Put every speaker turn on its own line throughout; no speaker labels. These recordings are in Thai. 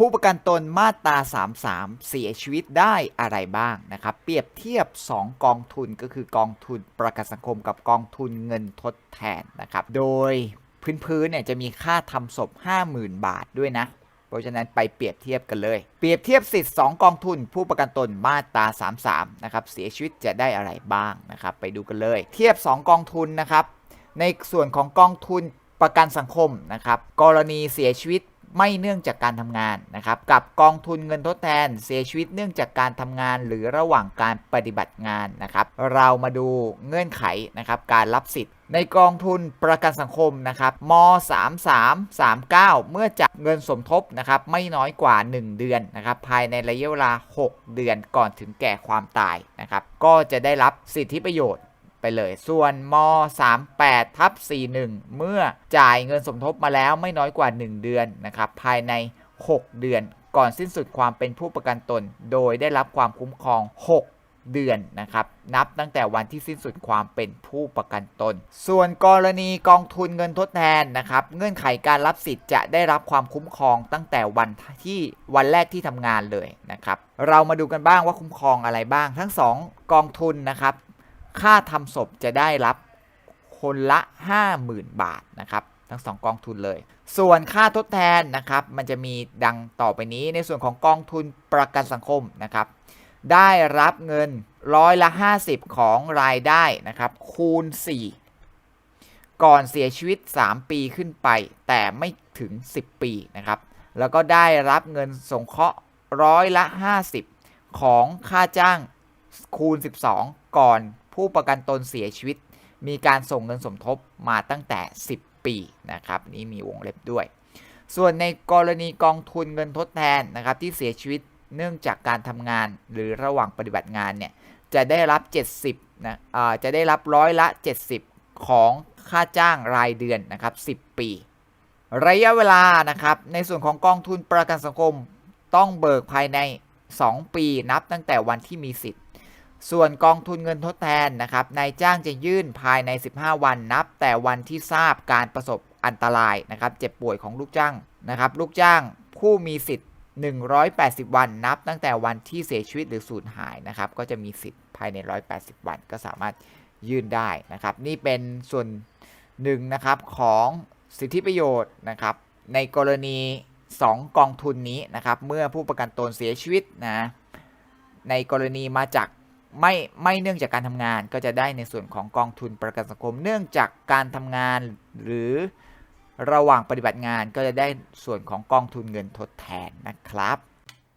ผู้ประกันตนมาตรา 33 เสียชีวิตได้อะไรบ้างนะครับ เปรียบเทียบ 2 กองทุนก็คือกองทุนประกันสังคมกับกองทุนเงินทดแทนนะครับ โดยพื้นๆเนี่ยจะมีค่าทำศพ 50,000 บาทด้วยนะ เพราะฉะนั้นไปเปรียบเทียบกันเลย เปรียบเทียบสิทธิ์2กองทุน ผู้ประกันตนมาตรา 33 นะครับ เสียชีวิตจะได้อะไรบ้างนะครับ ไปดูกันเลย เทียบ 2 กองทุนนะครับ ในส่วนของกองทุนประกันสังคมนะครับ กรณีเสียชีวิต ไม่เนื่องจากการทำงานนะครับกับกองทุนเงินทดแทน เสียชีวิตเนื่องจากการทำงานหรือระหว่างการปฏิบัติงานนะครับเรามาดูเงื่อนไขนะครับการรับสิทธิ์ในกองทุนประกันสังคมนะครับม 3339 เมื่อจ่ายเงินสมทบนะครับไม่น้อยกว่า 1 เดือนนะครับภายในระยะเวลา 6 เดือนก่อนถึงแก่ความตายนะครับก็จะได้รับสิทธิประโยชน์ ไปเลย ส่วนม 38ทับ41 เมื่อจ่ายเงินสมทบมาแล้วไม่น้อยกว่า 1 เดือนนะครับภายใน 6 เดือน ก่อนสิ้นสุดความเป็นผู้ประกันตน โดยได้รับความคุ้มครอง 6เดือนนะครับนับตั้งแต่วันที่สิ้นสุดความเป็นผู้ประกันตน ส่วนกรณีกองทุนเงินทดแทนนะครับเงื่อนไขการรับสิทธิ์จะได้รับความคุ้มครองตั้งแต่วันที่วันแรกที่ทำงานเลยนะครับเรามาดูกันบ้างว่าคุ้มครองอะไรบ้าง ทั้ง 2 กองทุนนะครับ ค่าทำศพจะได้รับคนละ 50,000 บาทนะครับทั้ง2กองทุนเลย ส่วนค่าทดแทนนะครับ มันจะมีดังต่อไปนี้ในส่วนของกองทุนประกันสังคมนะครับ ได้รับเงินร้อยละ 50 ของรายได้นะครับ คูณ 4 ก่อนเสียชีวิต 3 ปีขึ้นไป แต่ไม่ถึง 10 ปีนะครับ แล้วก็ได้รับเงินสงเคราะห์ร้อยละ 50 ของค่าจ้างคูณ 12 ก่อน ผู้ประกันตนเสียชีวิต มีการส่งเงินสมทบมาตั้งแต่ 10 ปีนะครับนี่มีวงเล็บด้วย ส่วนในกรณีกองทุนเงินทดแทนนะครับที่เสียชีวิตเนื่องจากการทำงานหรือระหว่างปฏิบัติงานเนี่ยจะได้รับ 70นะอ่าจะได้รับร้อยละ 70 ของค่าจ้างรายเดือนนะครับ10 ปี ระยะเวลานะครับในส่วนของกองทุนประกันสังคมต้องเบิกภายใน 2 ปีนับตั้งแต่วันที่มีสิทธิ์ ส่วนกองทุนเงินทดแทนนะครับนายจ้างจะยื่นภายใน 15 วันนับ แต่วันที่ทราบการประสบอันตรายนะครับ เจ็บป่วยของลูกจ้างนะครับ ลูกจ้างผู้มีสิทธิ์ 180 วันนับ ตั้งแต่วันที่เสียชีวิตหรือสูญหายนะครับ ก็จะมีสิทธิ์ภายใน 180 วันก็สามารถยื่นได้นะครับ นี่เป็นส่วนหนึ่งนะครับของสิทธิประโยชน์นะครับ ในกรณี 2 กองทุนนี้นะครับ เมื่อผู้ประกันตนเสียชีวิตนะในกรณีมาจาก ไม่ไม่เนื่องจากการทำงานก็จะได้ในส่วนของกองทุนประกันสังคม เนื่องจากการทำงานหรือระหว่างปฏิบัติงานก็จะได้ส่วนของกองทุนเงินทดแทนนะครับ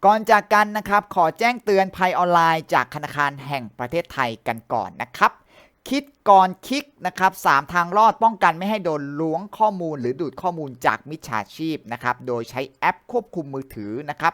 ก่อนจากกันนะครับ ขอแจ้งเตือนภัยออนไลน์จากธนาคารแห่งประเทศไทยกันก่อนนะครับคิดก่อนคลิกนะครับ3ทางรอดป้องกันไม่ให้โดนล้วงข้อมูล หรือดูดข้อมูลจากมิจฉาชีพนะครับ โดยใช้แอปควบคุมมือถือนะครับ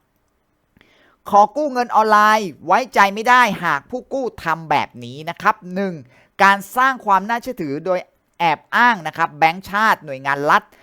ขอกู้เงินออนไลน์ไว้ใจไม่ได้หากผู้กู้ทำแบบนี้นะครับ 1. การสร้างความน่าเชื่อถือโดยแอบอ้างนะครับแบงก์ชาติหน่วยงานรัฐ